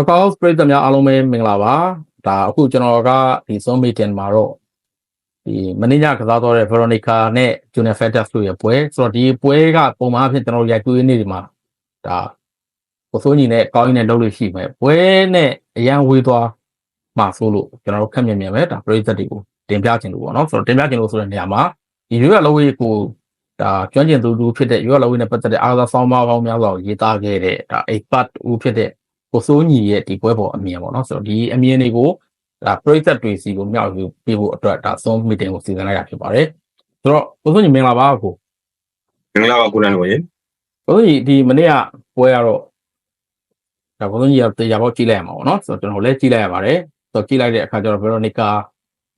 တော့ကောင်းပရိသတ်များအားလုံးပဲမင်္ဂလာပါဒါအခုကျွန်တော်ကဒီ Zoom meeting မှာတော့ဒီမင်းညကစားတော့တဲ့ Veronica နဲ့ Junior Fetus တို့ရဲ့ပွဲဆိုတော့ဒီပွဲကပုံမှန်အဖြစ်ကျွန်တော်ရိုက်ကူးနေဒီမှာဒါကိုစိုးညီနဲ့ကောင်းကြီးနဲ့လုပ်လို့ရှိမယ်ပွဲနဲ့အရန်ဝေးသွားမှာဆိုလို့ကျွန်တော်တို့ခက်မြင်မြင်ပဲဒါပရိသတ်တွေကိုတင်ပြခြင်းလို့ပေါ့နော်ဆိုတော့တင်ပြခြင်းလို့ဆိုတဲ့နေရာမှာဒီရွက်လောဝေးကိုဒါကျွမ်းကျင်သူလူဖြစ်တဲ့ရွက်လောဝေးနဲ့ပတ်သက်တဲ့အားသာဆောင်းပါးပေါင်းများစွာကိုရေးသားခဲ့တဲ့ဒါ a part ဦးဖြစ်တဲ့ ကိုစိုးညီရဲ့ဒီပွဲပေါ်အမြင်ပေါ့နော်ဆိုတော့ဒီအမြင်တွေကိုဒါပရိသတ်တွေစီကိုမြောက်ယူပေးဖို့အတွက်ဒါ Zoom meeting ကိုစီစဉ်လိုက်တာဖြစ်ပါတယ်ဆိုတော့ကိုစိုးညီမင်္ဂလာပါကို မင်္ဂလာပါကိုရန်ကိုရေ ကိုစိုးညီဒီမနေ့ကပွဲကတော့ဒါကိုစိုးညီကတရားပေါက်ကြည့်လိုက်ရမှာပေါ့နော်ဆိုတော့ကျွန်တော်လည်းကြည့်လိုက်ရပါတယ်ဆိုတော့ကြည့်လိုက်တဲ့အခါကျတော့ Veronica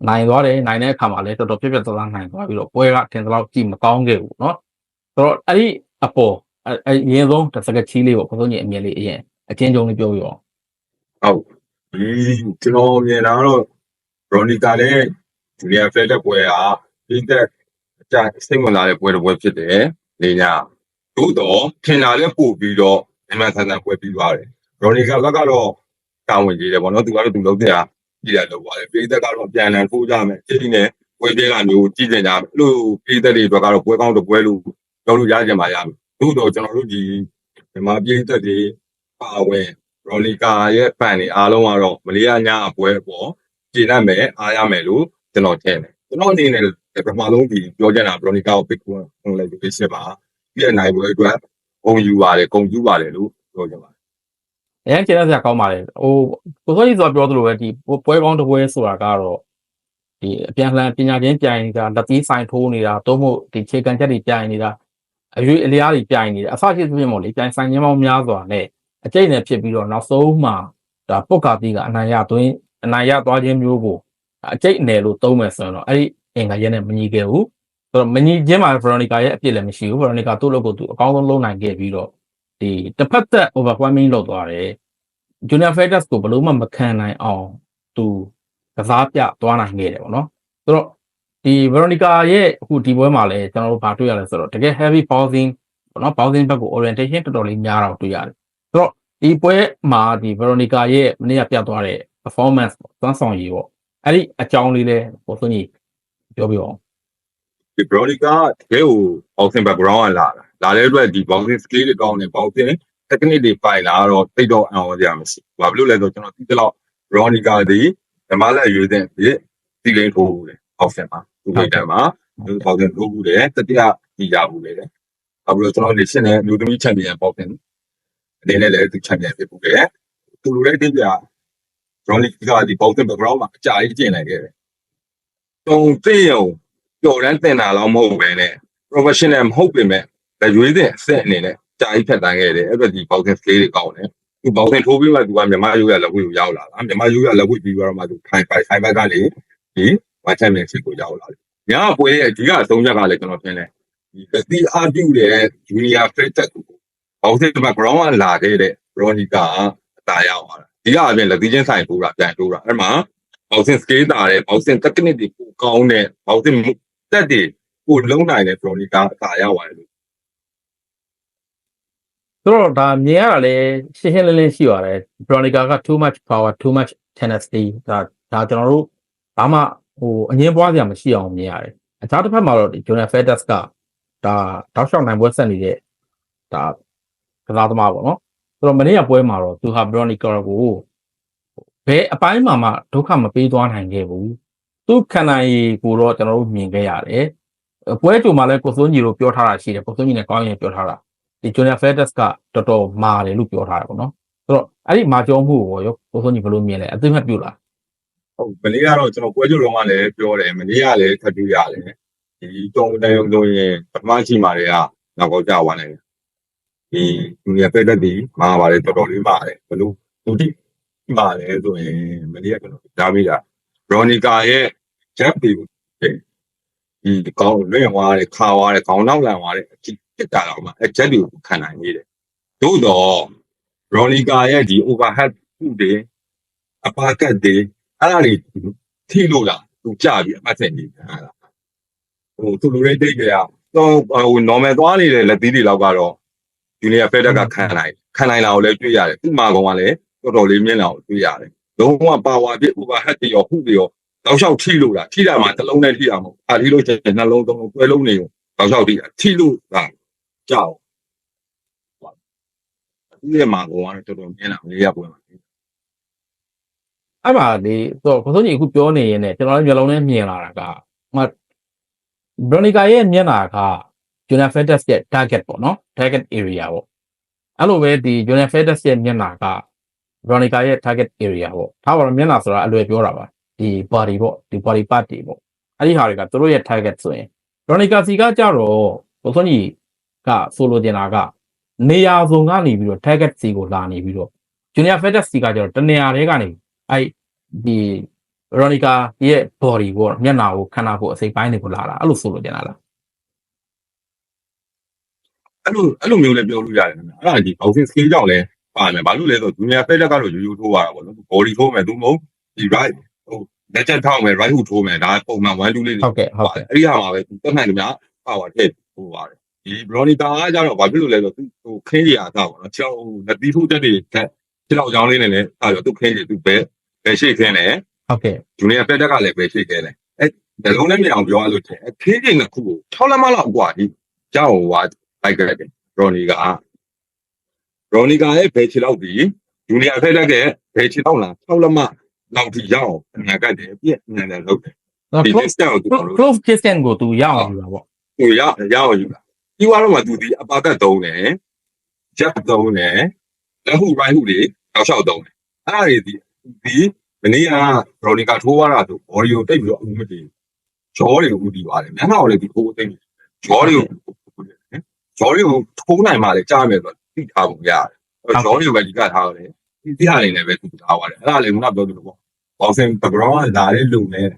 နိုင်သွားတယ်နိုင်တဲ့အခါမှာလည်းတော်တော်ပြည့်ပြည့်သားသားနိုင်သွားပြီးတော့ပွဲကထင်သလောက်ကြည့်မကောင်းခဲ့ဘူးเนาะဆိုတော့အဲ့ဒီအပေါ်အအရင်ဆုံးတစ်စကချီးလေးပေါ့ကိုစိုးညီအမြင်လေးအရင် အချင်းချင်းလေးပြောပြရောဟုတ်ဒီကျွန်တော်မြင်တာကတော့ရိုနီကာနဲ့ဂျူလီယာဖက်တဲ့ပွဲကဒီတဲ့အကြစိတ်ဝင်စားတဲ့ပွဲတစ်ပွဲဖြစ်တယ်နေညာသို့တော့ထင်တာလည်းပို့ပြီးတော့အမှန်ဆန်ဆန်ပွဲပြီးသွားတယ်ရိုနီကာဘက်ကတော့တာဝန်ကြီးတယ်ပေါ့နော်သူကတော့သူလုံးတဲ့ဟာကြည့်ရတော့ပါတယ်ပြည်သက်ကတော့ပြန်လည်ထိုးကြမယ်ကြည့်နေပွဲပြဲလာမျိုးကြည့်ကြကြမယ်အဲ့လိုပြည်သက်တွေအတွက်ကတော့ပွဲကောင်းတဲ့ပွဲလို့ပြောလို့ရကြမှာရမယ်သို့တော့ကျွန်တော်တို့ဒီမြန်မာပြည်သက်တွေ ပါဝင်ရိုလီကာရဲ့ဖန်တွေအားလုံးကတော့မလေးယားညအပွဲပေါ့ကျင်းရမယ်အားရမယ်လို့ကျွန်တော်ထင်တယ်ကျွန်တော်အနေနဲ့ပထမဆုံးဒီပြောချင်တာရိုလီကာကိုပစ်ခွန်းဝင်လိုက်ပြီးစစ်ပါပြည့်နိုင်ပွဲအတွက်ဂုံယူပါတယ်ဂုံယူပါတယ်လို့ပြောချင်ပါတယ်အရင်ကျင်းရစရာကောင်းပါတယ်ဟိုကိုစိုးကြီးဆိုပြောသလိုပဲဒီပွဲကောင်းတစ်ပွဲဆိုတာကတော့ဒီအပြန်လှန်ပညာချင်းပြိုင်နေတာလက်သီးဆိုင်ထိုးနေတာတိုးမို့ဒီခြေကန်ချက်တွေပြိုင်နေတာအရွေအလျားတွေပြိုင်နေတာအစရှိသဖြင့်မို့လေပြိုင်ဆိုင်ချင်းပေါင်းများစွာနဲ့ အကျိတ်နဲ့ဖြစ်ပြီးတော့နောက်ဆုံးမှာဒါပုတ်ကာတီးကအနိုင်ရသွင်းအနိုင်ရသွားခြင်းမျိုးကိုအကျိတ်နယ်လို့သုံးမယ်ဆိုရင်တော့အဲ့ဒီအင်္ဂါရက်နဲ့မညီခဲ့ဘူးဆိုတော့မညီချင်းမှာဗရိုနီကာရဲ့အပြစ်လည်းမရှိဘူးဗရိုနီကာသူ့လုပ်ကိုသူအကောင်းဆုံးလုပ်နိုင်ခဲ့ပြီးတော့ဒီတစ်ဖက်သက် overwhelming လုပ်သွားတယ် Junior Fetus ကိုဘလို့မှမခံနိုင်အောင်သူကစားပြသွားနိုင်ခဲ့တယ်ပေါ့နော်ဆိုတော့ဒီ Veronica ရဲ့အခုဒီပွဲမှာလည်းကျွန်တော်တို့ဗာတွေ့ရလဲဆိုတော့တကယ် heavy bouncing ပေါ့နော် bouncing ဘက်ကို orientation တော်တော်လေးများတော့တွေ့ရတယ်ဆိုတော့ ဒီပွဲမှာဒီ Veronica ရဲ့မနေ့ကပြသွားတဲ့ performance ပေါ့သွမ်းဆောင်ရည်ပေါ့အဲ့ဒီအကြောင်းလေးလဲပို့သွင်းကြီးပြောပြအောင်ဒီ Veronica တကယ်ကို boxing background ကလာတာလာတဲ့အတွက်ဒီ boxing skill တွေကောင်းတယ် boxing technique တွေပိုင်လာတော့တိတ်တော့အောင်ရမှာမရှိဘူးဘာဖြစ်လို့လဲဆိုတော့ကျွန်တော်သိတဲ့လောက် Veronica ဒီဓမ္မလက်ရွေးတဲ့ဒီဒီလိန်ထိုးဘူးတယ် boxing မှာသူ့ကိတ္တမှာသူ boxing ထိုးဘူးတယ်တတိယကြီးရဘူးလေအခုတော့ကျွန်တော်နေရှင်းနေလူသမီး champion boxing အနေနဲ့လည်းသူ champion ဖြစ်ဘူးတယ်သူလိုလည်းတိတ်ပြ Veronica ဒီ boxing background မှာအကြာကြီးကျင်လိုက်ခဲ့တယ်တုံသိရုံပျော်ရမ်းတင်တာတော့မဟုတ်ပဲနဲ့ professional မဟုတ်ပေမဲ့လက်ရွေးတဲ့အဆင့်အနေနဲ့ကြာကြီးဖြတ်တန်းခဲ့တယ်အဲ့တော့ဒီ boxing skill တွေကောင်းတယ်သူ boxing ထိုးပြီးမှသူကမြန်မာရိုးရလက်ဝှေ့ကိုရောက်လာတာမြန်မာရိုးရလက်ဝှေ့ပြီးတော့မှသူထိုင်ပိုင်ထိုင်ဘက်ကနေဒီ one championship ကိုရောက်လာတယ်။ညာပွဲရဲ့အကြီးကအဆုံးချက်ကလည်းကျွန်တော်ထင်တယ်ဒီသတိအားပြုတဲ့ junior fitted ကို boxing မှာ ground ကလာခဲ့တဲ့ Veronica အတားရောက်လာတာ။ဒီကအပြင်လက်သီးချင်းဆိုင်ထိုးတာပြန်ထိုးတာအဲ့မှာ boxing skill တာတဲ့ boxing technique တွေပိုကောင်းတဲ့ boxing တက်တွေပိုလုံးနိုင်တဲ့ Veronica အတားရောက်သွားတယ်လို့ဆိုတော့ဒါမြင်ရတာလည်းရှင်းရှင်းလင်းလင်းရှိပါတယ် Veronica က too much power too much tenacity ဒါဒါကျွန်တော်တို့ဘာမှဟိုအငင်းပွားစရာမရှိအောင်မြင်ရတယ်အခြားတစ်ဖက်မှာတော့ဒီ Jonah Fetus ကဒါတောက်လျှောက်နိုင်ပွဲဆက်နေတဲ့ဒါ ကစားသမားပေါ့နော်ဆိုတော့မနေ့ကပွဲမှာတော့သူဟာ Veronica ကိုဘယ်အပိုင်းမှာမှဒုက္ခမပေးသွားနိုင်ခဲ့ဘူးသူခန္ဓာရည်ကိုတော့ကျွန်တော်တို့မြင်ခဲ့ရတယ်ပွဲကြိုမှာလည်းကိုစိုးညီတို့ပြောထားတာရှိတယ်ကိုစိုးညီနဲ့ကောင်းရင်ပြောထားတာဒီ Junior Fetus ကတော်တော်မာတယ်လို့ပြောထားတယ်ပေါ့နော်ဆိုတော့အဲ့ဒီမာကျော်မှုကိုရောကိုစိုးညီဘယ်လိုမြင်လဲအသိမှတ်ပြုလားဟုတ်မနေ့ကတော့ကျွန်တော်ပွဲကြိုလုံးကလည်းပြောတယ်မနေ့ကလည်းထပ်ပြရတယ်ဒီတုံးတိုင်းလုံးရင်ပထမရှိမာတွေကနောက်ကောက်ကြသွားနိုင်တယ် ဒီဒူနီယာဖက်တက်ဒီမာပါတယ်တော်တော်လေးပါတယ်ဘလို့ဒုတိပါတယ်ဆိုရင်မနေ့ကကျွန်တော်ဒါမိတာရော်နီကာရဲ့ jab တွေကိုဒီကောင်းလွင့်သွားတယ်ခါသွားတယ်ခေါင်းနောက်လန်သွားတယ်အကြည့်တက်တာတော့မှအ jab တွေကိုခံနိုင်နေတယ်သို့တော့ရော်နီကာရဲ့ဒီ overhead မှုတွေအပါကတ်တွေအဲ့ဒါတွေထိလို့လားသူကြပြီအမှတ်စင်ကြီးဟာလားဟိုသူလိုတဲ့တိတ်ကြရတော့ဟို normal သွားနေတဲ့လက်သီးတွေလောက်ကတော့ ဒီနေရာဖက်တက်ကခံနိုင်ခံနိုင်လာကိုလည်းတွေ့ရတယ်သူ့မာကောင်ကလည်းတော်တော်လေးမြင်လာအောင်တွေ့ရတယ်လုံးဝပါဝါပြ overhead တွေရောဟုတွေရောတောက်လျှောက်ထိလို့လားထိတာမှတစ်လုံးနဲ့ထိတာမဟုတ်အာထိလို့ချင်နှလုံးသုံးလုံးတွဲလုံးနေရောတောက်လျှောက်ထိတာထိလို့ကကြောက်ဒီရဲ့မှာကတော့တော်တော်မြင်လာလေးရပွဲမှာအဲ့မှာဒီတော့ကိုစိုးကြီးအခုပြောနေရင်ねကျွန်တော်လည်းမျိုးလုံးနဲ့မြင်လာတာကဟိုဘရိုနီကာရဲ့မျက်နှာက Junior Fedex ရဲ့ target ပေါ့နော် target area ပေါ့အဲ့လိုပဲဒီ Junior Fedex ရဲ့မျက်နှာက Veronica ရဲ့ target area ပေါ့ထားပါတော့မျက်နှာဆိုတာအလွယ်ပြောတာပါဒီ body ပေါ့ဒီ body part တွေပေါ့အဲ့ဒီဟာတွေကသူတို့ရဲ့ target ဆိုရင် Veronica စီကကြတော့ဘုသွန်ကြီးကဆိုလိုချင်တာကနေရာစုံကနေပြီးတော့ target စီကိုလာနေပြီးတော့ Junior Fedex စီကကြတော့တနေရာတွေကနေအဲ့ဒီ Veronica ရဲ့ body ပေါ့မျက်နှာကိုခန္ဓာကိုယ်အစိပ်ပိုင်းတွေကိုလာတာအဲ့လိုဆိုလိုချင်တာလား အဲ့လိုအဲ့လိုမျိုးလည်းပြောလို့ရတယ်ခင်ဗျအဲ့ဒါဒီ boxing skill ကြောင့်လည်းပါမယ်ဘာလို့လဲဆိုတော့ junior fed ကတော့ရိုးရိုးထိုးရတာပေါ့နော် body ထိုးမယ်သူမဟုတ်ဒီ right ဟိုလက်ချက်ထောက်မယ် right hook ထိုးမယ်ဒါပုံမှန်1 2လေး ဟုတ်ကဲ့ဟုတ်ကဲ့ အဲ့ဒီဟာမှာပဲသူတက်နိုင်တယ်များ power ထည့်ထိုးပါတယ်ဒီ bronica ကကြတော့ဘာဖြစ်လို့လဲဆိုတော့သူဟိုခင်းကြီးအားသားပေါ့နော်ခြေောက်လက်တီးထိုးတက်တွေထက်ခြေောက်ချောင်းလေးနဲ့လည်းအဲ့တော့သူခင်းကြီးသူပဲပဲရှိတ်ခင်းတယ် ဟုတ်ကဲ့ junior fed ကလည်းပဲရှိတ်ခင်းတယ်အဲ့ဒါလုံးနဲ့မြင်အောင်ပြောရလို့ချင်းခင်းကြီးနှစ်ခုကို6လက်မလောက်กว่าဒီကြောက်ဟိုဟာ လိုက်ကြတယ် Ronnie က Ronnie ကရဲ့ဘယ်ခြေလောက်ဒီ Junior ဖက်တက်ကဘယ်ခြေလောက်လား6လက်မလောက်ထိရအောင်အမြန်ကတ်တယ်ပြည့်မြန်တယ်လုပ်တယ်ဒီ close distance ကိုသူတို့ close distance ကိုသူရအောင်ယူတာပေါ့ကိုရရအောင်ယူတာဒီဝါတော့မှသူဒီအပါကတ်သုံးတယ် jet သုံးတယ်လက်ဟု right ဟုတွေတောက်လျှောက်သုံးတယ်အဲ့ဒါတွေဒီဒီမနေ့က Ronnie ကထိုးသွားတာဆို body ကိုတိတ်ပြီးတော့အမှုမတည်ဂျောတွေကိုဦးတည်ပါတယ်မျက်နှာကိုလည်းဒီထိုးသိမ့်ဂျောတွေကို ဂျောတွေကိုထိုးနိုင်မှလည်းကြားမယ်ဆိုတော့သိထားပုံရတယ်အဲ့ဂျောတွေကိုပဲဒီကထားတယ်ဒီဒီဟာလေးနဲ့ပဲသူထားပါတယ်အဲ့ဒါလည်းခုနပြောသလိုပေါ့ boxing background ကလာတဲ့လူနဲ့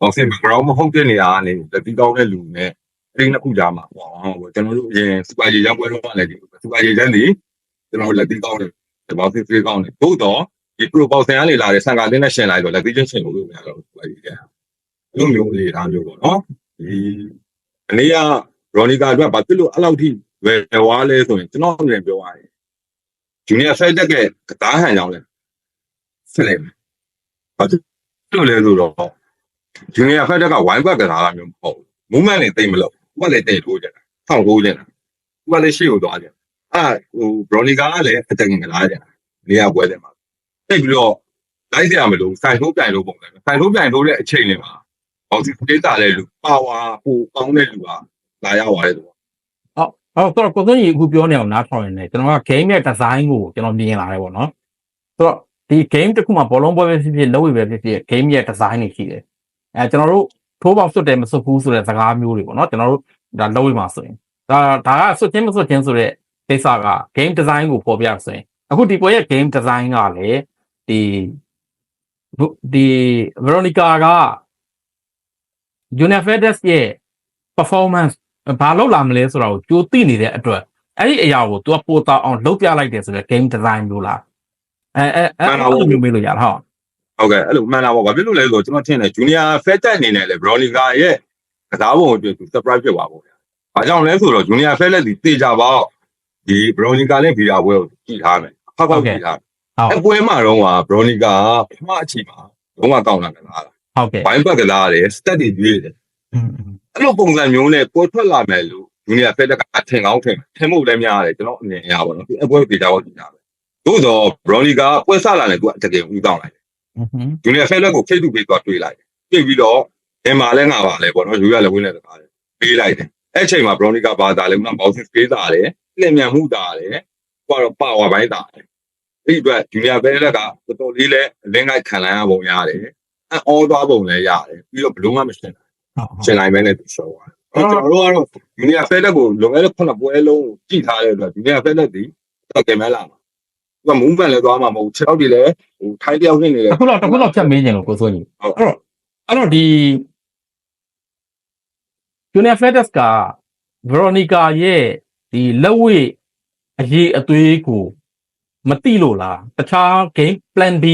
boxing background မဟုတ်တဲ့နေရာကနေလက်တီးကောင်းတဲ့လူနဲ့အဲ့ဒီနှစ်ခုကြားမှာဟောကျွန်တော်တို့အရင် super J ရန်ပွဲတော့လည်းဒီ super J ရန်ဒီကျွန်တော်လက်တီးကောင်းတယ်ဒီ boxing ဖေးကောင်းတယ်သို့တော့ဒီ pro boxing ကနေလာတဲ့ဆန်ကာတင်းနဲ့ရှင်လိုက်တော့လက်တီးချင်းရှင်လို့လို့မရတော့ဘူး super J ရန်အဲ့လိုမျိုးလေးထားမျိုးပေါ့နော်ဒီအနေက Ronica အတွက်ဘာဖြစ်လို့အဲ့လောက်ထိဝယ်ဝါလဲဆိုရင်ကျွန်တော်လည်းပြောရရင် junior fed တက်ကကတားဟန်ကြောင်းလဲဆက်လိုက်မယ်ဘာဖြစ်လို့လဲဆိုတော့ junior fed တက်ကဝိုင်းဘက်ကစားတာမျိုးမဟုတ်ဘူး movement နဲ့တိတ်မလို့သူကလည်းတိတ်ထိုးကြတာထောင်ထိုးကြတာသူကလည်းရှေ့ကိုသွားကြအဲ့ဟို Bronica ကလည်းအတက်ကင်ကလာကြနေရာပွဲတယ်မှာတိတ်ပြီးတော့လိုက်ကြမလို့ဆိုင်ထိုးပြိုင်လို့ပုံစံဆိုင်ထိုးပြိုင်ထိုးတဲ့အချိန်တွေမှာဘောက်စီဒေတာလဲလူပါဝါဟိုကောင်းတဲ့လူက လာရပါတယ်သူဟုတ်တော့ကိုသွန်းကြီးအခုပြောနေအောင်နားထောင်နေတယ်ကျွန်တော်က game ရဲ့ design ကိုကျွန်တော်မြင်လာတယ်ပေါ့နော်ဆိုတော့ဒီ game တစ်ခုမှာဘောလုံးပွဲပဲဖြစ်ဖြစ်လုံးဝပဲဖြစ်ဖြစ် game ရဲ့ design တွေရှိတယ်အဲကျွန်တော်တို့ထိုးပေါက်စွတ်တယ်မစွတ်ဘူးဆိုတဲ့စကားမျိုးတွေပေါ့နော်ကျွန်တော်တို့ဒါလုံးဝမှာဆိုရင်ဒါဒါကစွတ်ချင်းမစွတ်ချင်းဆိုတဲ့ကိစ္စက game design ကိုပေါ်ပြဆိုရင်အခုဒီပွဲရဲ့ game design ကလည်းဒီဒီ Veronica က Junior Fedex ရဲ့ performance ဘာလို့လာမလဲဆိုတာကိုကြိုသိနေတဲ့အတွက်အဲ့ဒီအရာကို तू ကပိုတာအောင်လုပ်ပြလိုက်တယ်ဆိုတော့ game design မျိုးလားအဲအဲအဲ့လိုမျိုးမေးလို့ရတာဟုတ် ဟုတ်ကဲ့အဲ့လိုမှန်တာပေါ့ဘာဖြစ်လို့လဲဆိုတော့ကျွန်တော်ထင်တယ် junior fed တက်အနေနဲ့လေ Bronica ရဲ့ကစားပုံအတွက်သူ surprise ဖြစ်သွားပေါ့ဗျာ။ဘာကြောင့်လဲဆိုတော့ junior fed လက်ဒီတေချာပေါ့ဒီ Bronica နဲ့ဗီယာပွဲကိုကြည့်ထားမယ်။ဖောက်ဖောက်ကြည့်ထားမယ် ဟုတ် ။အပွဲမှာတော့က Bronica ပထမအချိန်မှာလုံးဝကောင်းတာကလား ဟုတ်ကဲ့ ။ဘိုင်းဘက်ကလားတယ် stat တွေရွေးတယ် อืม ။ အဲ့လိုပုံစံမျိုးနဲ့ပေါ်ထွက်လာမယ်လို့ junior fed ကအထင်ကောင်းထင်ထင်မှုလည်းများတယ်ကျွန်တော်အမြင်အရပါတော့။ဒီအပွဲတေချာပေါ့ကြည့်ထားမယ်။သို့တော့ Bronica ပွဲဆလာတယ်သူကအတကယ်ဦးတောင်းလိုက်อืมဂျူနီယာဖက်လက်ကိုဖိတ်သူပေးသွားတွေ့လိုက်တယ်တွေ့ပြီးတော့အင်မာလဲငါပါလဲပေါ့နော်ယူရလည်းဝင်းလဲတကားတယ်ပေးလိုက်တယ်အဲ့အချိန်မှာဘရောနီကာဘာသာလဲကဘောက်ဆစ်စကေးတာတယ်လင်မြန်မှုတာတယ်ဟိုကတော့ပါဝါပိုင်းတာတယ်အဲ့ဒီအတွက်ဂျူနီယာဖက်လက်ကတော်တော်လေးလဲလင်းလိုက်ခံလိုက်ရပုံရတယ်အော်သွားပုံလည်းရတယ်ပြီးတော့ဘလုံးမမရှင်းဟုတ် ရှင်းနိုင်မဲနဲ့သူရှော့သွားတယ်ကျွန်တော်တို့ကတော့ဂျူနီယာဖက်လက်ကိုလွန်ခဲ့တဲ့ခုနှစ်ပွဲလုံးကြည့်ထားတဲ့အတွက်ဂျူနီယာဖက်လက်ဒီတော့ကင်မဲလာမှာသူကမူးမန်လည်းသွားမှာမဟုတ်6တွေလည်းဟိုထိုင်းတယောက်နေနေတယ်အခုတော့အခုတော့ဖြတ်မေးခြင်းလို့ကိုစိုးကြီးဟုတ်အဲ့တော့အဲ့တော့ဒီ Junior Fedex က Veronica ရဲ့ဒီလက်ဝဲအရေးအသွေးကိုမတိလို့လားတခြား game plan B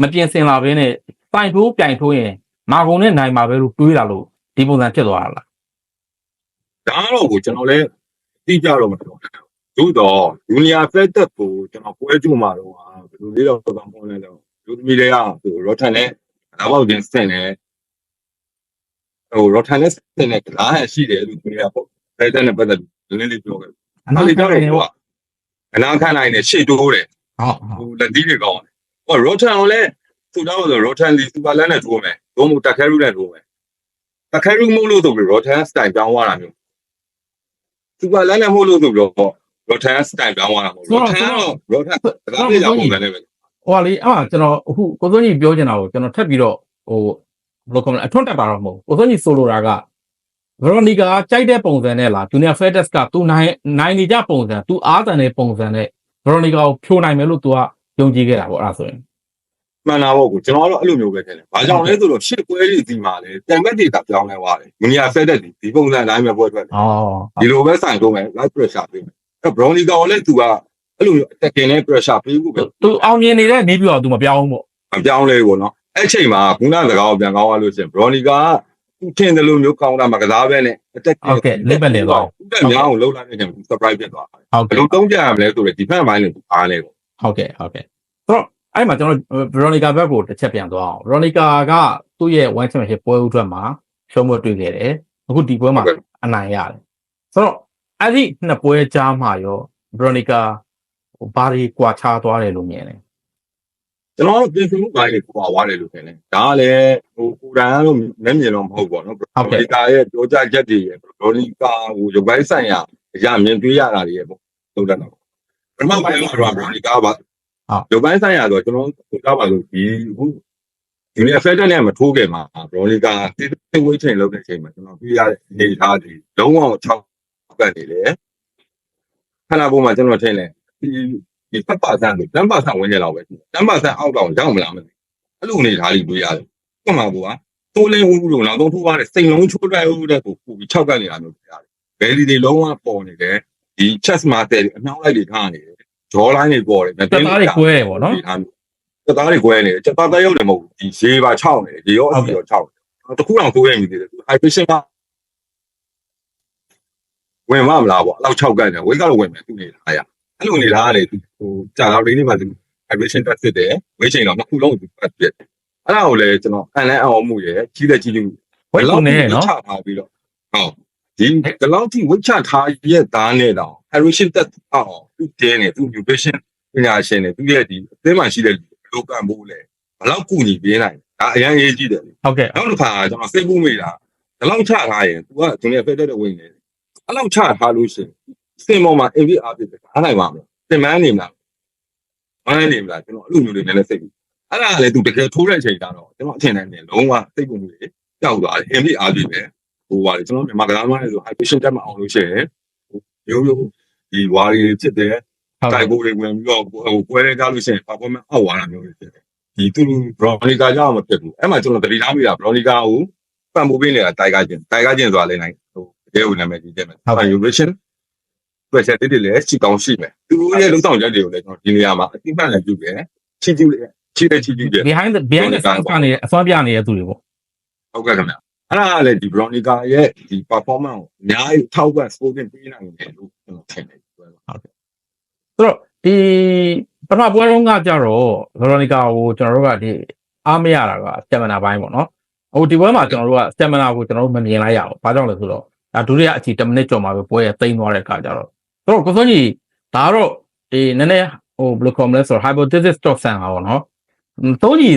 မပြင်ဆင်လာဘဲနဲ့တိုင်ထိုးပြိုင်ထိုးရင်မာကုံနဲ့နိုင်မှာပဲလို့တွေးလာလို့ ဒီပုံစံဖြစ်သွားတာလားဒါတော့ကိုကျွန်တော်လည်းတိကျတော့မပြောနိုင်ဘူးသို့တော့ Junior Fed တက်ကိုကျွန်တော်ပွဲကြည့်မှာတော့ဘယ်လူလေးတော့တော့ပေါ်နေတော့လူသမီးတွေကဟိုရောထန်နဲ့ဒါပေါ့တင်စင်နေဟိုရောထန်နဲ့စင်နေကလားရှိတယ်လူသမီးကပေါ့အဲ့ဒါနဲ့ပတ်သက်ပြီးနည်းနည်းလေးပြောခဲ့အနာအဲ့ဒီခံတော့နေဟိုပေါ့ကအနာခံနိုင်တယ်ရှေ့တိုးတယ်ဟုတ်ဟုတ်ဟိုလက်သီးတွေကောင်းတယ်ဟိုရောထန်ကိုလည်းသူတော့ဆိုရောထန်ဒီစူပါလန်နဲ့ထိုးမယ်ဒုံးမတက်ခဲရူနဲ့ထိုးမယ် တက်ခဲရူမို့လို့ဆိုပြီးရောထန်စတိုင်ပြောင်းသွားတာမျိုးစူပါလန်နဲ့မို့လို့ဆိုပြီးတော့ရောထန်စတိုင်ပြောင်းသွားတာမဟုတ်ရောထန်တော့ရောထန်ဒါကလည်းကြောင်းပုံစံနဲ့ပဲဟိုဟာလေအဲ့မှာကျွန်တော်အခုကိုစိုးကြီးပြောချင်တာကိုကျွန်တော်ထပ်ပြီးတော့ဟိုဘယ်လိုခေါ်မလဲအထွန်းတက်တာတော့မဟုတ်ဘူးကိုစိုးကြီးဆိုလိုတာကဗရော်နီကာကြိုက်တဲ့ပုံစံနဲ့လားဂျူနီယာဖက်တက်စ်ကသူနိုင်နိုင်နေကြပုံစံသူအားတန်တဲ့ပုံစံနဲ့ဗရော်နီကာကိုဖြိုနိုင်မယ်လို့သူကယုံကြည်ခဲ့တာပေါ့အဲ့ဒါဆိုရင် မှန်တာပေါ့ကိုကျွန်တော်ကတော့အဲ့လိုမျိုးပဲထင်တယ်။ဘာကြောင့်လဲဆိုတော့ရှစ်ပွဲကြီးဒီမှာလေတန်ဘက်ဒေတာပြောင်းလဲသွားတယ်။မနီယာဆက်တဲ့ဒီပုံစံအတိုင်းပဲပွဲထွက်တယ်။အော်ဒီလိုပဲဆိုင်တော့မယ် light pressure ပေးမယ်။အဲ့ Brownie ကောင်လည်းသူကအဲ့လိုမျိုး attacking နဲ့ pressure ပေးဖို့ပဲ။သူအောင်မြင်နေတဲ့နေပြီးတော့သူမပြောင်းဘူးပေါ့။မပြောင်းလဲဘူးပေါ့နော်။အဲ့ချိန်မှာခုနကစကားကိုပြန်ကောင်းသွားလို့ရှိရင် Brownie ကထင်တယ်လို့မျိုးကောင်းတာမကစားပဲနဲ့ attack ဟုတ်ကဲ့လက်ပဲလေသွား။သူကများအောင်လှုပ်လိုက်တဲ့ချိန်မှာ surprise ဖြစ်သွားတယ်။ဘယ်လိုတုံ့ပြန်ရမလဲဆိုတော့ defense ဘိုင်းလည်းအားလဲပေါ့။ဟုတ်ကဲ့ဟုတ်ကဲ့။ဆိုတော့ အဲ့မှာကျွန်တော်ဗရော်နီကာဘက်ကိုတစ်ချက်ပြန်သွားအောင်ဗရော်နီကာကသူ့ရဲ့ one championship ပွဲဥထွက်မှာရှုံးမတွေ့ခဲ့တယ်အခုဒီပွဲမှာအနိုင်ရတယ်ဆိုတော့အဲ့ဒီနှစ်ပွဲကြားမှာရောဗရော်နီကာဘာတွေကွာခြားသွားတယ်လို့မြင်တယ်ကျွန်တော်တို့ပြင်ဆင်မှုပိုင်းတွေပွာသွားတယ်လို့ထင်တယ်။ဒါကလည်းဟိုကိုရန်ကတော့မျက်မြင်တော့မဟုတ်ပါတော့။ဟုတ်ကဲ့ဘလီကာရဲ့ပြောကြချက်တွေရဲ့ဘလီကာကိုရုပ်ပိုင်းဆိုင်ရာအရာမြင်တွေ့ရတာတွေရဲ့ပေါ့လုံးတတ်တော့ပထမပိုင်းကတော့ဘလီကာပါ ရုပ်ပိုင်းဆိုင်ရာတော့ကျွန်တော်တို့ပြောပါလို့ဒီအခုဒီနေ့ဖက်တဲ့နဲ့မထိုးခင်မှာဘလီကာတိတိဝိတ်ချိန်လုပ်တဲ့အချိန်မှာကျွန်တော်ပြရတဲ့အနေအထားတွေလုံးဝ6ကတ်နေတယ်ခဏပုံမှာကျွန်တော်ထင်တယ်ဒီဒီပတ်ပါဆန်းကိုတန်ပါဆန်းဝင်နေလောက်ပဲတန်ပါဆန်းအောက်တောင်ရောက်မလားမသိအဲ့လိုအနေထားလေးတွေ့ရတယ်ပြမကွာတိုးလင်းဦးလို့နောက်ဆုံးထိုးသွားတဲ့စိန်လုံးချိုးတိုက်ဦးတဲ့ကိုပူပြီး6ကနေလာမျိုးပြရတယ်။ဘယ်ဒီတွေလုံးဝပေါ်နေတယ်ဒီ chess master တွေအနှောင်းလိုက်တွေထားနေတယ်။ jaw line တွေပေါ်တယ်တက်သားတွေကွဲတယ်ပေါ့နော်တက်သားတွေကွဲနေတယ်။တက်သားတက်ရုပ်တွေမဟုတ်ဘူးဒီရေပါ6နေတယ်ရေရောအစီရော6တယ်။တခုတောင်ကိုးရမိသေးတယ်။ hydration ကဝင်မမလားပေါ့အဲ့လောက်6ကန်တယ်ဝိတ်ကတော့ဝင်မယ်သူနေတာရ။အဲ့လိုနေတာကလေဟိုကြာတော့လေးလေးမှသူ hydration တက်စစ်တယ်ဝိတ်ချိန်တော့နှစ်ခုလုံးသူပတ်ပြက်တယ်။အဲ့ဒါကိုလည်းကျွန်တော်အန်လန်းအောင်မှုရယ်ကြီးတဲ့ကြီးလူဝိတ်ကုန်နေရနော်ချထားပြီးတော့ဟုတ် ဒီဒီလောက်ထိဝိတ်ချထားရဲ့သားနဲ့တော့ Harrison တက်အောင်သူတင်းနေသူ nutrition ပညာရှင်နေသူရဲ့ဒီအသင်းမှာရှိတဲ့လူဘယ်လိုကံဖို့လဲဘယ်လောက်ကူညီပေးနိုင်လဲဒါအရင်ရေးကြည့်တယ်လေဟုတ်ကဲ့နောက်တစ်ခါကျွန်တော်စိတ်ကူးမိတာဒီလောက်ချထားရင် तू ကသူနဲ့ဖက်တဲ့တဲ့ဝင်နေတယ်အဲ့လောက်ချထားလို့ရှိရင်စင်ပေါ်မှာ AVR ဖြစ်တယ်အားနိုင်ပါမလားသင်မန်းနေမလားမန်းနေမလားကျွန်တော်အဲ့လိုမျိုးတွေလည်းစိတ်ကူးအဲ့ဒါကလည်း तू တကယ်ထိုးတဲ့အချိန်ကျတော့ကျွန်တော်အထင်တိုင်းနဲ့လုံးဝစိတ်ကူးမှုတွေပျောက်သွားတယ် MBR ပြီပဲ ဟိုပါလေကျွန်တော်မြန်မာကစားသမားတွေဆို hydration တက်မအောင်လို့ရှိရင်ဟိုမျိုးမျိုးဒီဝါရီဖြစ်တယ်ဟုတ်တိုင်ကိုတွေဝင်ပြီးတော့ဟိုပွဲတွေကြလို့ရှိရင် performance အောက်သွားတာမျိုးတွေဖြစ်တယ်ဒီသူ Bronica ကြောင့်မဖြစ်ဘူးအဲ့မှာကျွန်တော်တတိထားမိတာ Bronica ကိုပံ့ပိုးပေးနေတာတိုင်ကချင်းတိုင်ကချင်းဆိုတာလည်းနိုင်ဟိုတကယ်ကိုနာမည်ကြီးတယ်မယ် hydration pressure တိတိလည်းရှိကောင်းရှိမယ်သူတို့ရဲ့လုံဆောင်ချက်တွေကိုလည်းကျွန်တော်ဒီနေရာမှာအတိအမှန်လည်းပြုတယ်ချီးကျူးတယ်ချီးတယ်ချီးကျူးတယ် behind the behind the scenes ကနေအစွမ်းပြနေတဲ့သူတွေပေါ့ဟုတ်ကဲ့ခင်ဗျ အဲ့ဒါကလည်းဒီ Bronica ရဲ့ဒီ performance ကိုအများကြီးထောက်ပံ့ sporting ပေးနိုင်တယ်လို့ကျွန်တော်ထင်တယ်ပြောပါဆိုတော့ဒီပထမပွဲတုန်းကကြတော့ဗရော်နီကာကိုကျွန်တော်တို့ကဒီအားမရတာကစတမနာပိုင်းပေါ့နော်ဟိုဒီပွဲမှာကျွန်တော်တို့ကစတမနာကိုကျွန်တော်တို့မမြင်လိုက်ရအောင်ဘာကြောင့်လဲဆိုတော့ဒါဒုတိယအချီ10မိနစ်ကျော်မှာပဲပွဲရတိမ့်သွားတဲ့အခါကျတော့ဆိုတော့ကိုစွန်းကြီးဒါကတော့ဒီနည်းနည်းဟိုဘယ်လိုခေါ်မလဲဆိုတော့ hypothesis stop ဆန်ပါပေါ့နော်သုံးကြီး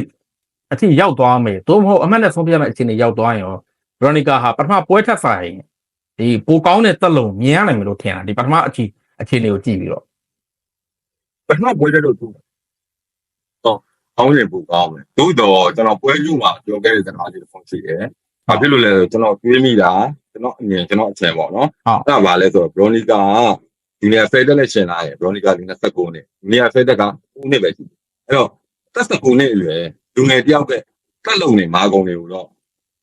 အထိရောက်သွားမယ်သို့မဟုတ်အမှတ်နဲ့ဆုံးဖြတ်မဲ့အခြေအနေရောက်သွားရင်ရောဗရော်နီကာဟာပထမပွဲထက်ဆိုင်ဒီပိုကောင်းတဲ့တက်လုံးမြင်ရနိုင်မယ်လို့ထင်တာဒီပထမအချီအခြေအနေကိုကြည့်ပြီးတော့ပထမပွဲတဲ့တော့သူတော့ကောင်းရင်ပိုကောင်းမယ်သို့တော့ကျွန်တော်ပွဲယူမှာပြောခဲ့တဲ့စကားလေးတစ်ခုရှိတယ်ဘာဖြစ်လို့လဲဆိုကျွန်တော်တွေးမိတာကျွန်တော်အမြင်ကျွန်တော်အချင်ပေါ့နော်အဲ့ဒါဘာလဲဆိုတော့ Bronica ဒီနေရာ Feder နဲ့ရှင်လာတယ် Bronica ဒီ29နှစ်ဒီနေရာ Feder က9နှစ်ပဲရှိတယ်အဲ့တော့တက်19နှစ်အရွယ် လူငယ်တယောက်ကကတ်လုံနေမာကုန်တွေကိုတော့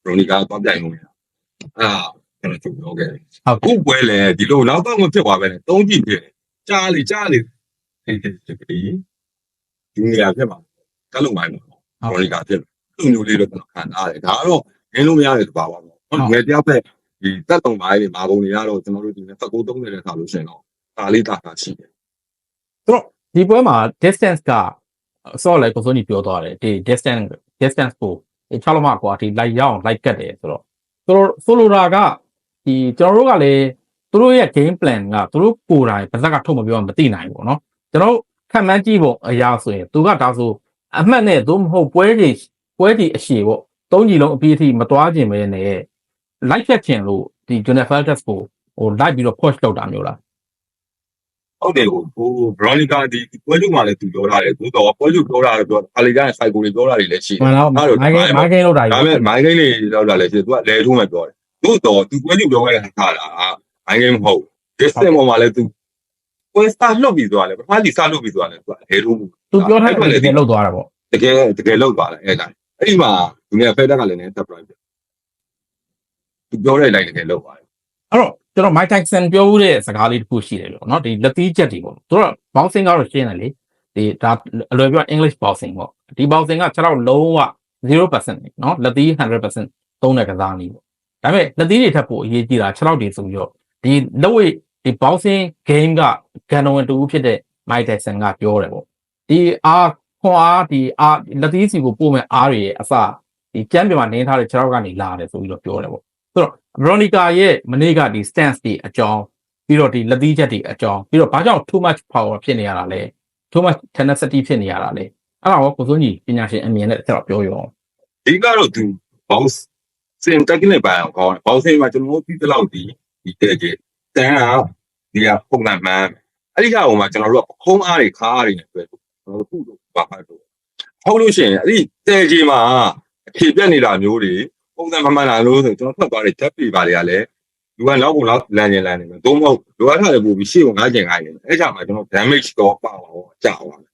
Bronica တော့ပြိုင်လို့ရအဲ့ဒါကျွန်တော်ပြောခဲ့တယ်ဟုတ်ခုပွဲလေဒီလိုနောက်တော့မဖြစ်သွားပဲနဲ့သုံးကြည့်ဖြစ်တယ်ကြားလေကြားလေဟေးဟေးဒီဒီနေရာဖြစ်မှာကလုံးပိုင်းပေါ့ဘောလီကာဖြစ်လူမျိုးလေးတော့ကျွန်တော်ခံထားတယ်ဒါကတော့ငင်းလို့မရတဲ့သဘာဝပေါ့ဟုတ်ငယ်တယောက်ပဲဒီတက်တုံပိုင်းတွေမာပုံတွေကတော့ကျွန်တော်တို့ဒီနဲ့သကိုသုံးနေတဲ့ခါလို့ရှိရင်တော့ဒါလေးတာတာရှိတယ်ဒီပွဲမှာ distance က အစောလည်းကိုစိုးညီပြောသွားတယ်ဒီ distance distance ကိုဒီ6လမကွာဒီ light ရအောင် light ကတ်တယ်ဆိုတော့ဆိုတော့ဆိုလိုတာကဒီကျွန်တော်တို့ကလည်းသူတို့ရဲ့ game plan ကသူတို့ကိုယ်တိုင်ပါဇက်ကထုတ်မပြောမသိနိုင်ဘူးပေါ့နော်ကျွန်တော်ခံမှန်းကြည့်ဖို့အရာဆိုရင်သူကဒါဆိုအမှတ်နဲ့သို့မဟုတ်ပွဲကြီးပွဲကြီးအရှိပေါ့သုံးကြီးလုံးအပြည့်အထိမသွားခြင်းပဲနဲ့ light ဖြတ်ခြင်းလို့ဒီ Jonathan Test ကိုဟို light ပြီးတော့ push လုပ်တာမျိုးလား ဟုတ်တယ်ကိုဟိုဘရောနီကာဒီပွဲချုပ်မှလည်းသူပြောထားတယ်သူတော့ပွဲချုပ်ပြောတာပြောခါလီတိုင်းစိုက်ကိုတွေပြောတာတွေလည်းရှိတယ်မှန်လားမိုင်းကိန်းမိုင်းကိန်းလောက်တာဒါပေမဲ့မိုင်းကိန်းလေးလောက်တာလည်းရှိတယ်သူကလဲထိုးမှပြောတယ်သူတော့သူပွဲချုပ်ပြောခဲ့တဲ့ဟာလားမိုင်းကိန်းမဟုတ် distance ပေါ်မှာလည်းသူပွဲစတာလွတ်ပြီးသွားတယ်ပထမကြီးစလွတ်ပြီးသွားတယ်သူကလဲထိုးမှုသူပြောထားတယ်ဒီလောက်သွားတာပေါ့တကယ်တကယ်လောက်သွားတယ်အဲ့ဒါအဲ့ဒီမှာဒီနေ့ဖက်တက်ကလည်းနည်း surprise ပဲသူပြောတဲ့ line တကယ်လောက်သွားတယ်အဲ့တော့ ကျွန်တော် Mike Tyson ပြောဦးတဲ့စကားလေးတစ်ခုရှိတယ်လို့เนาะဒီလက်သီးချက်တွေပေါ့သူတို့ bouncing ကတော့ရှင်းတယ်လေဒီဒါအလွယ်ပြော English bouncing ပေါ့ဒီ bouncing က6တော့လုံးဝ0%เนาะလက်သီး100%သုံးတဲ့ကစားနည်းပေါ့ဒါပေမဲ့လက်သီးတွေထပ်ဖို့အရေးကြီးတာ6တော့တွေဆိုပြီးတော့ဒီလက်ဝဲဒီ bouncing game ကကန်တော်ဝင်တူဖြစ်တဲ့ Mike Tyson ကပြောတယ်ပေါ့ဒီအားခွန်အားဒီအားလက်သီးစီကိုပို့မဲ့အားတွေရဲ့အစဒီကျမ်းပြမှာနင်းထားတဲ့6တော့ကနေလာတယ်ဆိုပြီးတော့ပြောတယ်ပေါ့ Veronica ရဲ့မနေ့ကဒီ stance တွေအကြောင်းပြီးတော့ဒီလက်သီးချက်တွေအကြောင်းပြီးတော့ဘာကြောင့် too much power ဖြစ်နေရတာလဲ too much tenacity ဖြစ်နေရတာလဲအဲ့ဒါကိုကိုစိုးကြီးပညာရှင်အမြင်နဲ့ကျွန်တော်ပြောရအောင်ဒီကတော့သူ bounce စင် technical ပိုင်းအောင်ကောင်းတယ် bounce မှာကျွန်တော်တို့ပြီးတဲ့လောက်ဒီဒီတဲ့ကြီးတန်းကဒီကပုံမှန်မှန်အဲ့ဒီကဟိုမှာကျွန်တော်တို့ကခုံးအားတွေခါအားတွေနဲ့တွေ့ကျွန်တော်တို့ခုလို့ဘာမှတော့ဟုတ်လို့ရှိရင်အဲ့ဒီတဲ့ကြီးမှာအခြေပြက်နေတာမျိုးတွေ ပုံစံမှန်မှန်လာလို့ဆိုကျွန်တော်ထွက်သွားတဲ့ tap တွေပါတွေကလည်းလူကနောက်ကုန်နောက်လန်ကျင်လန်နေမယ်သို့မဟုတ်လူကထားတယ်ပို့ပြီးရှေ့ကိုငားကျင်ခိုင်းနေတယ်အဲ့ကြောင့်မှကျွန်တော် damage တော့ပါအောင်ကြာသွားတယ်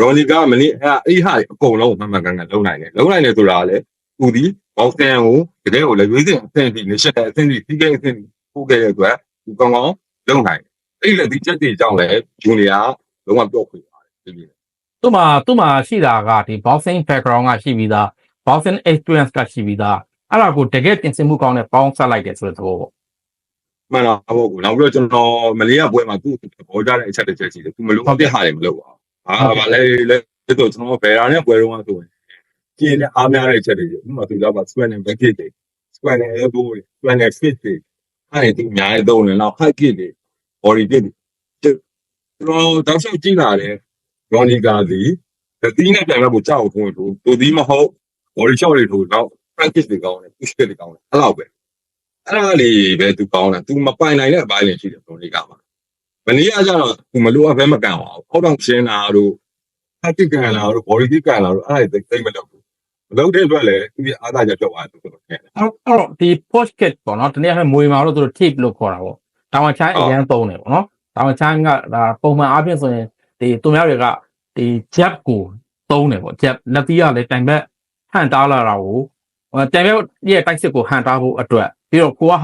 ရော်နီကမနေ့အဲ့အဲ့ဟာတွေအကုန်လုံးမှန်မှန်ကန်ကန်လုံးနိုင်တယ်လုံးနိုင်တယ်ဆိုတာကလည်းသူဒီဘောက်ဆန်ကိုတကယ်ကိုလည်းရွေးစင်အဆင့်ဒီနေရှက်တဲ့အဆင့်ဒီပြီးခဲ့အဆင့်ပို့ခဲ့တဲ့အတွက်ဒီကောင်းကောင်းလုံးနိုင်တယ်အဲ့ဒီလက်ဒီချက်တွေကြောင့်လည်းဂျူနီယာလုံးဝပျော့ခွေပါတယ်ဒီလိုသူ့မှာသူ့မှာရှိတာကဒီ boxing background ကရှိပြီးသား boxing experience ကရှိပြီးသား အဲ့ဒါကိုတကယ်ပြင်ဆင်မှုကောင်းတဲ့ပေါင်းဆက်လိုက်တယ်ဆိုတဲ့သဘောပေါ့မှန်တော့ဟုတ်ကူနောက်ပြီးတော့ကျွန်တော်မလေးရပွဲမှာသူ့ဘောကြတဲ့အချက်တစ်ချက်ရှိတယ်သူမလို့ပြဟာတယ်မလို့ပါဟာဗာလဲလဲတော့ကျွန်တော်ဘယ်ရာနဲ့ပွဲတော့ဆိုရင်ကျင်းတဲ့အားများတဲ့အချက်တွေဥပမာသူကပါ square နဲ့ back kick တွေ square နဲ့ elbow တွေ square နဲ့ fit တွေအဲ့ဒီသူအများကြီးသုံးတယ်နောက် high kick တွေ body kick တွေကျွန်တော်တောက်လျှောက်ကြည့်လာတယ် Ronnie ကဒီတီးနဲ့ပြန်မဲ့ကိုကြောက်ခွင့်တို့သူဒီမဟုတ် body shot တွေထိုးနော က် practice တွေကောင်းတယ် push တွေကောင်းတယ်အဲ့လောက်ပဲအဲ့ဒါလေးပဲသူကောင်းတယ်သူမပိုင်နိုင်တဲ့အပိုင်းတွေရှိတယ် Ronnie ကပါမနေ့ကကျတော့သူမလိုအပ်ဘဲမကန်ပါဘူးအောက်တောင်ရှင်းတာတို့ high kick ကန်လာတို့ body kick ကန်လာတို့အဲ့ဒါတွေသိမလုပ်ဘူးမလုပ်တဲ့အတွက်လည်းသူရဲ့အားသာချက်ပြောက်သွားတယ်သူတို့ခဲ့တယ်အဲ့အဲ့တော့ဒီ push kick ပေါ့နော်တနည်းအားဖြင့်မွေမာလို့သူတို့ tip လို့ခေါ်တာပေါ့တောင်ဝချိုင်းအရန်သုံးတယ်ပေါ့နော်တောင်ချိုင်းကဒါပုံမှန်အားဖြင့်ဆိုရင်ဒီသူများတွေကဒီ jab ကိုသုံးတယ်ပေါ့ jab လက်သီးကလည်းတိုင်ဘက်ဟန်တားလာတာကို တိုင်ဘက်ရဲ့တိုက်စစ်ကိုဟန်တားဖို့အတွက်ပြီးတော့ကိုက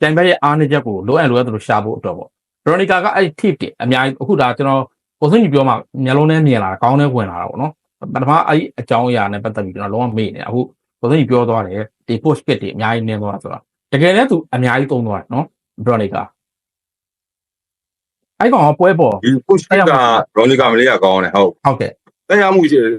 တိုင်ဘက်ရဲ့အားနည်းချက်ကိုလိုအပ်လိုအပ်သလိုရှာဖို့အတွက်ပေါ့ Veronica ကအဲ့ tip တွေအများကြီးအခုဒါကျွန်တော်ကိုစွန့်ကြီးပြောမှမျက်လုံးထဲမြင်လာတာကောင်းတဲ့ဝင်လာတာပေါ့နော်ပထမအဲ့အကြောင်းအရာနဲ့ပတ်သက်ပြီးကျွန်တော်လုံးဝမေ့နေတာအခုကိုစွန့်ကြီးပြောသွားတယ်ဒီ push kit တွေအများကြီးနင်းသွားတာဆိုတာတကယ်လည်းသူအများကြီးသုံးသွားတယ်နော် Veronica အဲ့ကောင်ကပွဲပေါ်ဒီ push kick က Ronnie ကမလေးကကောင်းတယ်ဟုတ်ဟုတ်တယ်တရားမှုရှိတယ်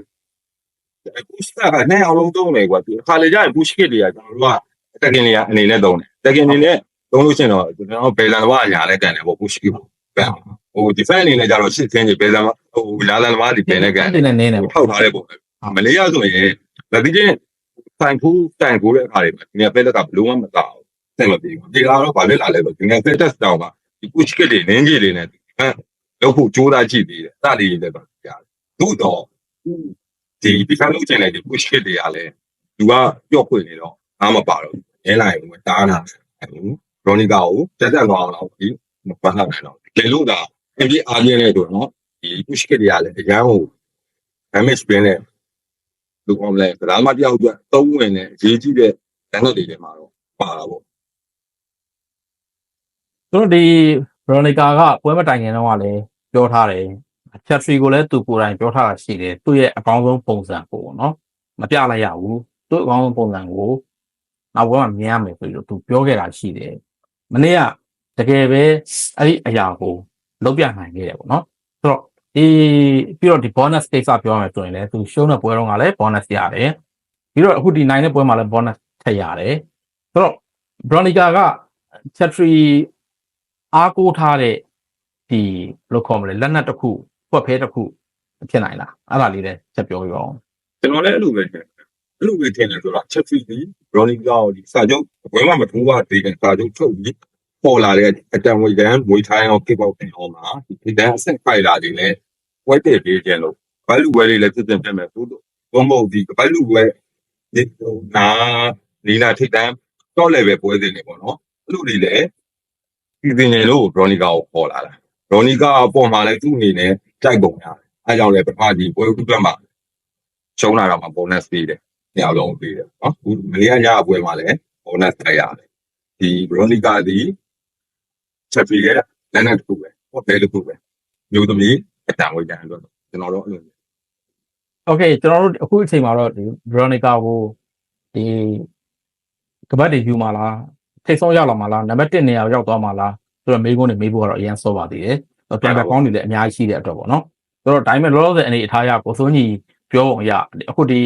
push kick ကနဲ့အောင်လုံးသုံးတယ်ကွာဒီခါလေကျရင် push kick တွေကကျွန်တော်တို့ကတက်ကင်လေးအနေနဲ့သုံးတယ်တက်ကင်အနေနဲ့သုံးလို့ရှိရင်တော့ကျွန်တော်ဘယ်လန်ဝါညာနဲ့ကန်တယ်ပေါ့ push kick ပေါ့ကန်ဟို defense အနေနဲ့ကျတော့ရှစ်သင်းကြီးဘယ်လန်ဟိုလာလန်ဝါဒီပင်နဲ့ကန်တင်နေနေတယ်ပေါ့ထောက်ထားတဲ့ပုံပဲမလေးရဆိုရင်လက်ပြီးချင်းတိုင်ဖူးတိုင်ကိုတဲ့အခါတွေမှာဒီကပဲလက်ကဘလုံးဝမကောက်စက်မပြေဘူးဒီကတော့ဗာလက်လာလဲဆိုဒီက status တောင်ပါဒီ push kick တွေနင်းကြီးတွေနဲ့ဟမ်လောက်ဖို့ကြိုးစားကြည့်သေးတယ်စသည်တွေလည်းတော့ကြားသို့တော့ ဒီဒီဖန်လို့ကျင်တဲ့ဒီ push kick တွေကလည်းသူကပြော့ခွေနေတော့အားမပါတော့ရဲလိုက်ဘူးတားနာဘူးရိုနီကာကိုတက်တက်သွားအောင်တော့ဒီမပတ်နိုင်တော့လေလို့ဒါအပြည့်အားပြင်းနေတော့နော်ဒီ push kick တွေကလည်းအရန်ကို damage ပင်းတဲ့လူကောင်းလဲဒါမှတယောက်အတွက်သုံးဝင်တဲ့အရေးကြီးတဲ့တန်းတွေတွေမှာတော့ပါတာပေါ့သူတို့ဒီ Veronica ကပွဲမတိုင်ခင်တော့ကလည်းပြောထားတယ် Chatry ကိုလည်းသူကိုယ်တိုင်ပြောထားတာရှိတယ်သူ့ရဲ့အကောင်းဆုံးပုံစံကိုပေါ့နော်မပြလိုက်ရဘူးသူ့အကောင်းဆုံးပုံစံကိုနောက်ဘက်မှာမြင်ရမယ်ဆိုပြီးတော့သူပြောခဲ့တာရှိတယ်မနေ့ကတကယ်ပဲအဲ့ဒီအရာကိုလုံးပြနိုင်ခဲ့တယ်ပေါ့နော်ဆိုတော့ဒီပြီးတော့ဒီ bonus ကိစ္စပြောရမယ်ဆိုရင်လည်းသူရှုံးတဲ့ပွဲတော့ကလည်း bonus ရတယ်ပြီးတော့အခုဒီနိုင်တဲ့ပွဲမှာလည်း bonus ထည့်ရတယ်ဆိုတော့ Bronica က Chatri အားကိုးထားတဲ့ဒီဘယ်လိုခေါ်မလဲလက်နက်တစ်ခု ဖွက်ဖဲတစ်ခုဖြစ်နိုင်လားအဲ့ဒါလေးလည်းချက်ပြောပြပါဦးကျွန်တော်လည်းအဲ့လိုပဲထင်တယ်အဲ့လိုပဲထင်တယ်ဆိုတော့ချက်ဖီဒီရော်နီကာကိုဒီစာချုပ်ဘယ်မှမထိုးပါသေးတဲ့စာချုပ်ထုတ်ပြီးပေါ်လာတဲ့အတံဝေကန်ဝေထိုင်းအောင်ကိပောက်တင်အောင်မှာဒီတန်းအဆက်ဖိုက်လာတွေလည်းဝက်တဲ့ပေးခြင်းလို့ဘယ်လူဝဲလေးလည်းပြည့်ပြည့်ပြည့်မဲ့သို့တော့ဘုံမဟုတ်ဒီဘယ်လူဝဲဒီဟိုနာနီလာထိတ်တန်းတော့လည်းပဲပွဲစဉ်နေပေါ့နော်အဲ့လိုတွေလည်းဒီပင်နေလို့ရော်နီကာကိုပေါ်လာတာရော်နီကာအပေါ်မှာလည်းသူ့အနေနဲ့ ကြိုက်ပုံရတယ်အဲကြောင့်လည်းပထမဒီပွဲဥပ္ပမှာ ရှုံးလာတော့မှ bonus ပေးတယ်။ညောင်လုံးပေးတယ်နော်။ဒီမလေးရညအပွဲမှာလည်း bonus တက်ရတယ်။ဒီ Veronica ဒီချက်ပြီးခဲ့လက်နဲ့တစ်ခုပဲ။ဟောတယ်တစ်ခုပဲ။မျိုးသမီးအတန်ဝေးကြတယ်လို့ကျွန်တော်တို့အဲ့လို โอเคကျွန်တော်တို့အခုအချိန်မှာတော့ဒီ Veronica ကိုဒီကပတ်တွေယူมาလားထိတ်ဆုံးရောက်လာမှာလားနံပါတ်1နေရာရောက်သွားမှာလားဆိုတော့မေးခွန်းတွေမေးဖို့ကတော့အရင်စောပါသေးတယ်။ ပြန်ပြန်ကောင်းနေလည်းအများကြီးရှိတဲ့အတွက်ပေါ့နော်။ဆိုတော့ဒါပေမဲ့လောလောဆယ်အနေအထားအရကိုစိုးညီပြောပုံအရအခုဒီ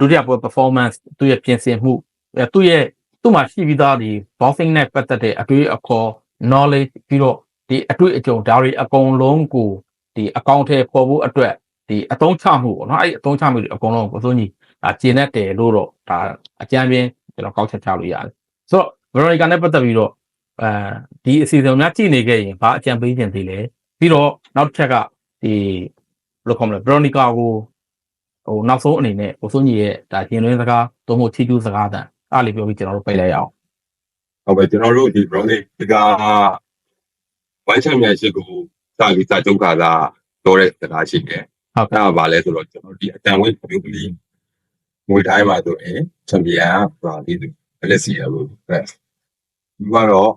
ဒုတိယပွဲ performance သူ့ရဲ့ပြင်ဆင်မှုအဲသူ့ရဲ့သူ့မှာရှိပြီးသားဒီ boxing နဲ့ပတ်သက်တဲ့အတွေ့အခေါ် knowledge ပြီးတော့ဒီအတွေ့အကြုံဒါတွေအကုန်လုံးကိုဒီအကောင့်ထဲပေါ်ဖို့အတွက်ဒီအသုံးချမှုပေါ့နော်အဲ့ဒီအသုံးချမှုတွေအကုန်လုံးကိုစိုးညီဒါကျင်တတ်တယ်လို့တော့ဒါအကြမ်းပြင်းကျွန်တော်ကောက်ချက်ချလို့ရတယ်ဆိုတော့ Veronica နဲ့ပတ်သက်ပြီးတော့ အဲဒီအစီအစဉ်များကြည့်နေခဲ့ရင်ဘာအကြံပေးခြင်းသေးလဲပြီးတော့နောက်တစ်ချက်ကဒီဘယ်လိုခေါ်မလဲ Veronica ကိုဟိုနောက်ဆုံးအနေနဲ့ကိုစိုးညီရဲ့ဒါကျင်လွင်းစကားသို့မဟုတ်ချီးကျူးစကားတန်အားလေးပြောပြီးကျွန်တော်တို့ပြလိုက်ရအောင်ဟုတ်ပဲကျွန်တော်တို့ဒီ Veronica ဝိုင်းချမ်းမြန်ရှိကိုစာပြီးစာချုပ်ခါသာတော့တဲ့စကားရှိတယ်။အဲ့ဒါပါလဲဆိုတော့ကျွန်တော်ဒီအတန်ဝေးမျိုးကလေးငွေတိုင်းမှာဆိုရင်ချန်ပီယံပါဒီလက်စီရလို့ပဲ။ဒီကတော့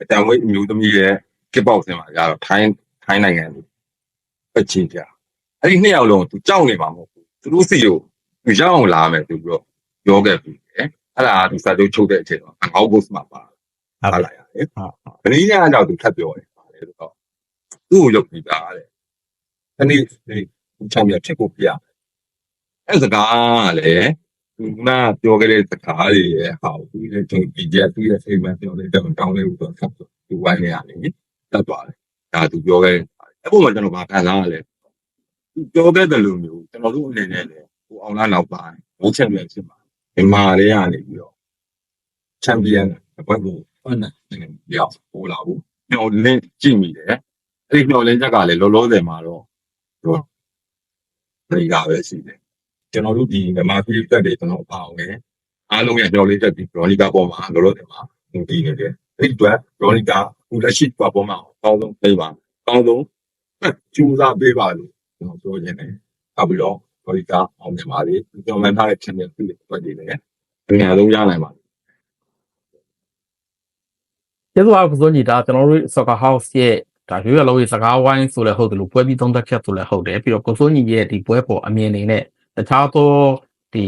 အတန်ဝေးမျိုးသမီးရဲ့ကစ်ပေါက်ဆင်မှာကြတော့ထိုင်းထိုင်းနိုင်ငံလူအချင်းကြအဲ့ဒီနှစ်ယောက်လုံးသူကြောက်နေမှာမဟုတ်ဘူးသူတို့စီကိုသူရောက်အောင်လာမယ်သူပြီးတော့ပြောခဲ့ပြီအဲ့ဒါသူစာချုပ်ချုပ်တဲ့အချိန်တော့အောက်ဂုတ်မှာပါပါလာရတယ်ဟုတ်။ဗနီးညာတော့သူထပ်ပြောတယ်ပါလေဆိုတော့သူ့ကိုလုပ်ပြီးသားတဲ့။ဒီနေ့ဒီချမ်းပြဖြစ်ကိုပြ။အဲစကားကလည်း သူကပြောခဲ့တဲ့စကားတွေရဲ့ဟာသူရဲ့ကျွန်ဒီကျသူရဲ့စိတ်မှပြောလိုက်တော့တောင်းလိုက်လို့တော့ဆက်သူဝိုင်းနေရတယ်တတ်သွားတယ်။ဒါသူပြောခဲ့တဲ့အပေါ်မှာကျွန်တော်ဗာခံစားရလဲသူပြောခဲ့တယ်လို့မျိုးကျွန်တော်တို့အနေနဲ့လည်းဟိုအောင်လာနောက်ပိုင်းဝုန်းချက်ပြန်ဖြစ်မှာမြန်မာလေးကနေပြီးတော့ချန်ပီယံဘက်ကိုဟုတ်တယ်ရောက်ဟိုလာဘူးမျောလင်းကြည့်မိတယ်အဲ့ဒီမျောလင်းချက်ကလည်းလောလောဆယ်မှာတော့ဟိုဒီကပဲရှိတယ် ကျွန်တော်တို့ဒီဓမ္မပိသက်တွေကျွန်တော်ပါအောင်လေအားလုံးရဲ့မျောလင်းချက်ဒီဘရော်နီကာပေါ်မှာလောလောဆယ်မှာဟိုတည်နေတယ်အဲ့ဒီအတွက်ဘရော်နီကာဟိုလက်ရှိပေါ်မှာအကောင်းဆုံးပေးပါအကောင်းဆုံးကျူးစားပေးပါလို့ကျွန်တော်ပြောချင်တယ်နောက်ပြီးတော့ဘရော်နီကာအောင်မြင်ပါလေကျွန်တော်မှန်းထားတဲ့ချန်ပီယံပြည်တွေတွေ့နေတယ်အများဆုံးရနိုင်ပါကျေးဇူးပါကိုစိုးညီဒါကျွန်တော်တို့ Soccer House ရဲ့ဒါရွေးရလုံးရဲ့စကားဝိုင်းဆိုလည်းဟုတ်တယ်လို့ပွဲပြီးသုံးသက်ချက်ဆိုလည်းဟုတ်တယ်ပြီးတော့ကိုစိုးညီရဲ့ဒီပွဲပေါ်အမြင်တွေနဲ့ တခြားသောဒီ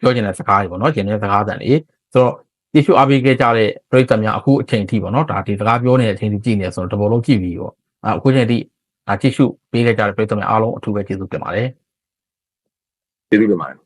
ပြောချင်တဲ့စကားတွေပေါ့နော်ကျင်တဲ့စကားတန်တွေဆိုတော့တ issue အားပေးခဲ့ကြတဲ့ပရိသတ်များအခုအချိန်ထိပေါ့နော်ဒါဒီစကားပြောနေတဲ့အချိန်ထိကြည့်နေဆိုတော့တဘောလုံးကြည့်ပြီးပေါ့အခုချိန်ထိဒါ tissue ပေးခဲ့ကြတဲ့ပရိသတ်များအားလုံးအထူးပဲကျေးဇူးတင်ပါတယ်ကျေးဇူးတင်ပါတယ်